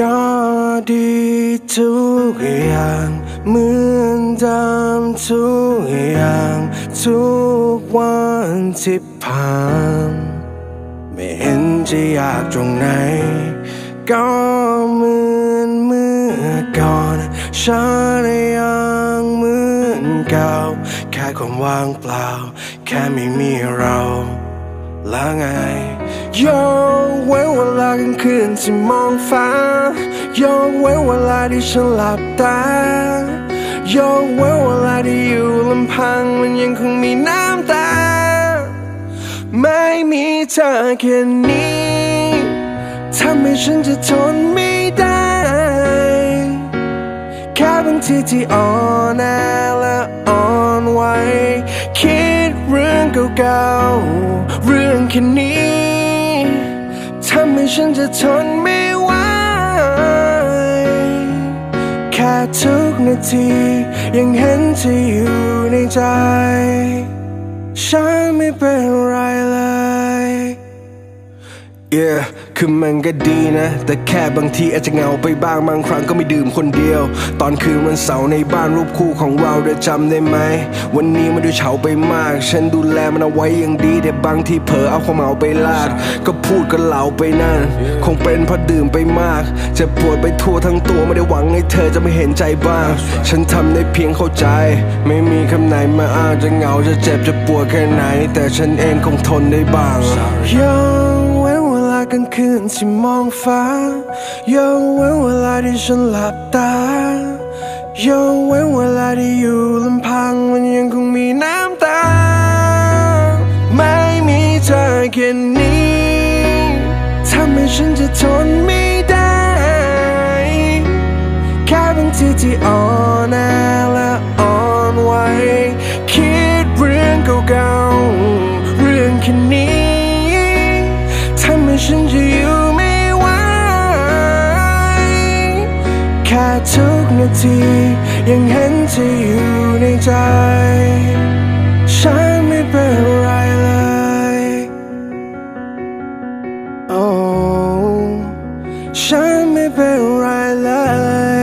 ก็ดีทุกอย่างเหมือนเดิมทุกอย่างทุกวันที่ผ่านไม่เห็นจะยากตรงไหน ก็เหมือนเมื่อก่อนฉันยังเหมือนเก่าแค่ความว่างเปล่า แค่ไม่มีเราแล้วไง ยกเว้นเวลากลางคืนที่มองฟ้ายกเว้นเวลาที่ฉันหลับตายกเว้นเวลาที่อยู่ลำพังมันยังคงมีน้ำตา ไม่มีเธอแค่นี้ทำให้ฉันจะทนไม่ได้ แค่บางทีที่อ่อนแอและอ่อนไหวคิดเรื่องเก่าๆเรื่องแค่นี้ำให้ฉันจะทนไม่ไหว แค่ทุกนาที ยังเห็นเธออยู่ในใจ ฉันไม่เป็นไรเลย Yeah คือมันก็ดีนะ แต่แค่บางทีอาจจะเหงาไปบ้างบางครั้งก็ไม่ดื่มคนเดียว ตอนคืนวันเสาร์ในบ้านรูปคู่ของเราได้จำได้ไหม วันนี้มันดูเฉาไปมาก ฉันดูแลมันเอาไว้อย่างดี แต่บางทีเผลอเอาความเหงาไปลาด ก็พูดก็เหลาไปนั่น คงเป็นเพราะดื่มไปมาก จะปวดไปทั่วทั้งตัวไม่ได้หวังให้เธอจะไม่เห็นใจบ้าง ฉันทำได้เพียงเข้าใจ ไม่มีคำไหนมาอ้างจะเหงาจะเจ็บจะปวดแค่ไหน แต่ฉันเองคงทนได้บ้างยังเว้นเว ลากลางคืนที่มองฟ้ายังเว้นเวลาที่ฉันหลับตายังเว้นเวลาที่อยู่ลำพังมันยังคงมีน้ำตา ไม่มีเธอแค่นี้ทำให้ฉันจะทนไม่ได้ แค่บางทีที่อ่อนแอและอ่อนไหวคิดเรื่องเก่า ฉันจะอยู่ไม่ไหวแค่ทุกนาที ยังเห็นเธออยู่ในใจ ฉันไม่เป็นไรเลย oh ฉันไม่เป็นไรเลย